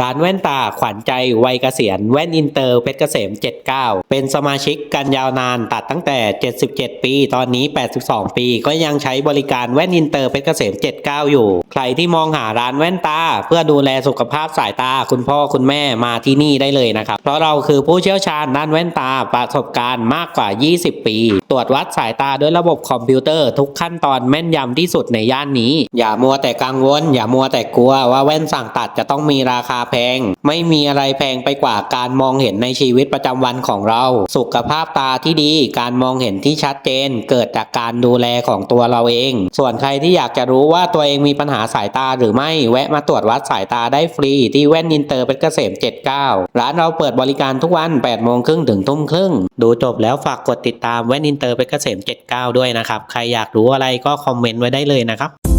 ร้านแว่นตาขวัญใจวัยเกษียณแว่นอินเตอร์เพชรเกษม 79 เป็นสมาชิกกันยาวนานตัดตั้งแต่ 77 ปี ตอนนี้ 82 ปี ก็ยังใช้บริการแว่นอินเตอร์เพชรเกษม 79 อยู่ ใครที่มองหาร้านแว่นตา เพื่อดูแลสุขภาพสายตาคุณพ่อคุณแม่มาที่นี่ได้เลยนะครับ เพราะเราคือผู้เชี่ยวชาญด้านแว่นตาประสบการณ์มากกว่า 20 ปี ตรวจวัดสายตาด้วยระบบคอมพิวเตอร์ทุกขั้นตอนแม่นยำที่สุดในย่านนี้ อย่ามัวแต่กังวล อย่ามัวแต่กลัวว่าแว่นสั่งตัดจะต้องมีราคาแพง ไม่มีอะไรแพงไปกว่าการมองเห็นในชีวิตประจำวันของเรา สุขภาพตาที่ดี การมองเห็นที่ชัดเจน เกิดจากการดูแลของตัวเราเอง ส่วนใครที่อยากจะรู้ว่าตัวเองมีปัญหาสายตาหรือไม่แวะมาตรวจวัดสายตาได้ฟรี ที่แว่นอินเตอร์เพชรเกษม 79 ร้านเราเปิดบริการทุกวัน 8 โมงครึ่งถึงทุ่มครึ่ง ดูจบแล้วฝากกดติดตามแว่นอินเตอร์เพชรเกษม 79 ด้วยนะครับ ใครอยากรู้อะไรก็คอมเมนต์ไว้ได้เลยนะครับ